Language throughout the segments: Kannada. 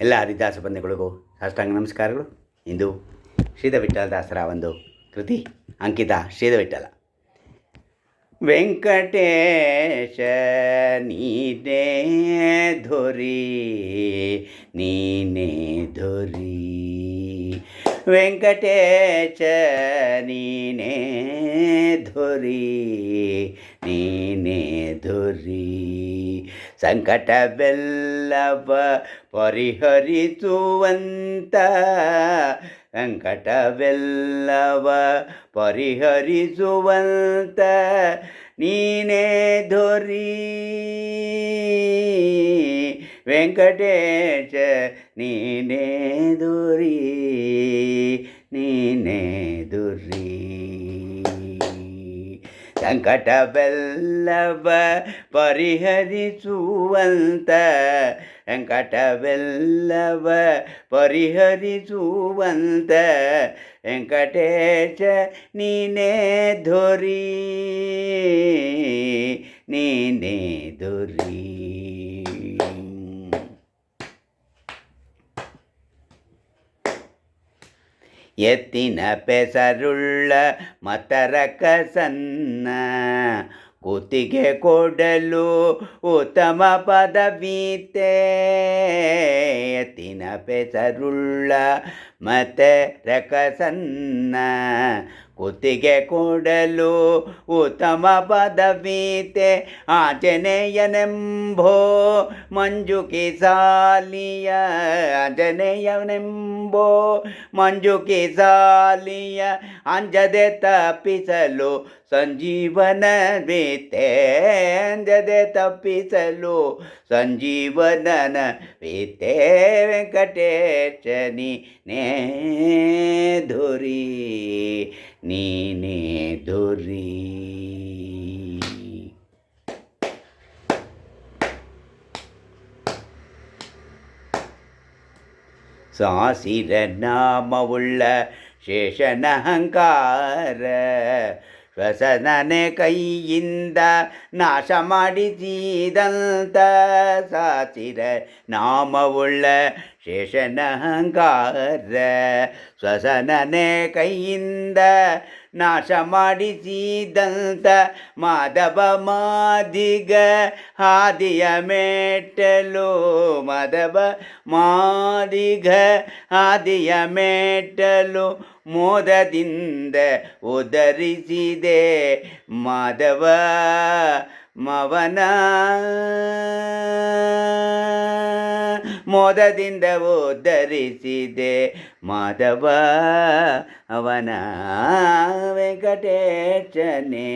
ಎಲ್ಲ ಹರಿದಾಸ ಬಂಧುಗಳಿಗೂ ಸಾಷ್ಟಾಂಗ ನಮಸ್ಕಾರಗಳು. ಇಂದು ಶ್ರೀಧ ವಿಠ್ಠಲ ದಾಸರ ಒಂದು ಕೃತಿ ಅಂಕಿತ ಶ್ರೀಧ ವಿಠ್ಠಲ ವೆಂಕಟೇಶ, ನೀನೇ ಧುರಿ ನೀನೇ ಧುರಿ. ವೆಂಕಟೇಶ, ನೀನೇ ಧುರಿ ನೀನೇ ಧುರಿ. ಸಂಕಟವೆಲ್ಲವ ಪರಿಹರಿಸುವಂತ ಸಂಕಟವೆಲ್ಲವ ಪರಿಹರಿಸುವಂತ ನೀನೇ ಧೊರಿ ವೆಂಕಟೇಶ ನೀನೇ ದುರಿ ನೀನೇ ದುರಿ ಸಂಕಟವೆಲ್ಲವ ಪರಿಹರಿಸುವಂತ ಸಂಕಟವೆಲ್ಲವ ಪರಿಹರಿಸುವಂತ ವೆಂಕಟೇಶ ನೀನೇ ಧೊರಿ ನೀನೇ ಧೊರಿ ಎತ್ತಿನ ಪೆಸರುಳ್ಳ ಮತರಕ ಸನ್ನ ಕೂತಿಗೆ ಕೊಡಲು ಉತ್ತಮ ಪದವೀತೆ ಎತ್ತಿನ ಪೆಸರುಳ್ಳ ಮತರಕ ಸನ್ನ ಕುತ್ತಿಗೆ ಕೊಡಲು ಉತ್ತಮ ಪದವೀತೆ. ಆಜನೆಯನೆಂಬೋ ಮಂಜುಕಿ ಸಾಲಿಯ ಆಂಜನೇಯನೆಂಬೋ ಮಂಜುಕಿ ಸಾಲಿಯ ಅಂಜದೆ ತಪ್ಪಿಸಲು ಸಂಜೀವನ ಬೀತೆ ಅಂಜದೆ ತಪ್ಪಿಸಲು ಸಂಜೀವನನ ಬೀತೆ ವೆಂಕಟೇಶನಿ ನೇ ಧುರಿ నేనే దొరి சாசிர நாமவுள்ள சேஷனகங்கார ಅಹಂಕಾರ ಶ್ವಸನನೆ ಕೈಯಿಂದ ನಾಶ ಮಾಡಿಸಿದಂತ ಸಾಸಿರ ನಾಮವುಳ್ಳ ಶೇಷನ ಅಹಂಕಾರ ಶ್ವಸನನೆ ಕೈಯಿಂದ ನಾಶ ಮಾಡಿಸಿದಂತ ಮಾಧವ ಮಾದಿಗ ಹಾದಿಯ ಮೆಟ್ಟಲು. ಮಾಧವ ಮಾದಿಗ ಹಾದಿಯ ಮೆಟ್ಟಲು ಮೋದದಿಂದ ಉದರಿಸಿದೆ. ಮಾಧವ ಮವನ ಮೋದದಿಂದ ಉದ್ಧರಿಸಿದೆ. ಮಾಧವ ಅವನ ವೆಂಕಟೇಶನೇ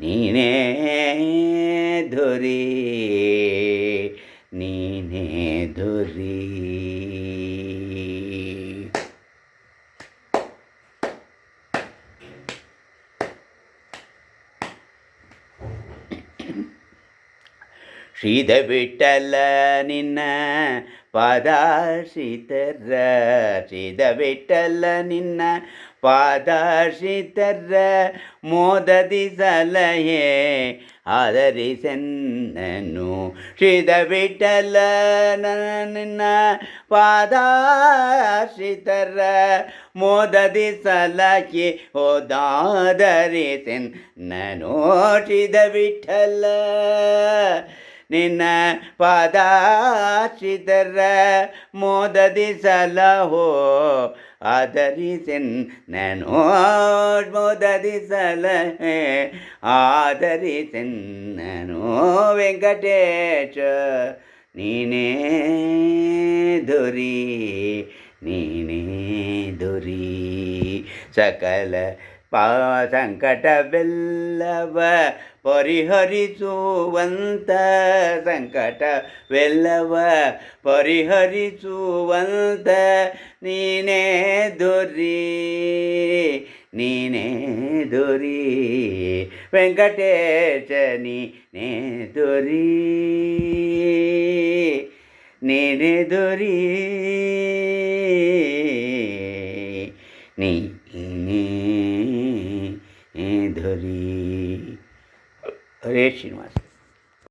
ನೀನೇ ಧುರಿ ನೀನೇ ಧುರಿ. ಶ್ರೀಧ ಬಿಟ್ಟಲ್ಲ ನಿನ್ನ ಪಾದ ಶ್ರೀತರ ಶ್ರೀಧ ಬಿಟ್ಟಲ್ಲ ನಿನ್ನ ಪಾದ ಶ್ರೀತರ ಮೋದದಿ ಸಲಹೆ ಆದರಿಸೆನ್ನನು ಶ್ರೀಧ ಬಿಟ್ಟಲ್ಲ ನಿನ್ನ ಪಾದ ಶ್ರೀತರ ಮೋದದಿ ಸಲಹೆ ಹೋದಾದರಿಸೆನ್ ನಾನು ಶ್ರೀಧ ಬಿಟ್ಟಲ್ಲ ನಿನ್ನ ಪಾದಾಶ್ರಿತರ ಮೋದದಿ ಸಲಹೋ ಆದರಿಸೆನ್ ನಾನು ಮೋದದಿ ಸಲಹೆ ಆದರಿಸೆನ್ ನಾನು ವೆಂಕಟೇಶ ನೀನೇ ಧುರಿ ನೀನೇ ಧುರಿ ಸಕಲ ಪಾ ಸಂಕಟವೆಲ್ಲವ ಪರಿಹರಿಸುವಂತ ಸಂಕಟವೆಲ್ಲವ ಪರಿಹರಿಸುವಂತ ನೀನೇ ದುರಿ ನೀನೇ ದುರಿ ವೆಂಕಟೇಶ ನೀನೇ ದುರಿ ನೀನೇ ದುರಿ ನೀನೇ జయ శ్రీనివాస్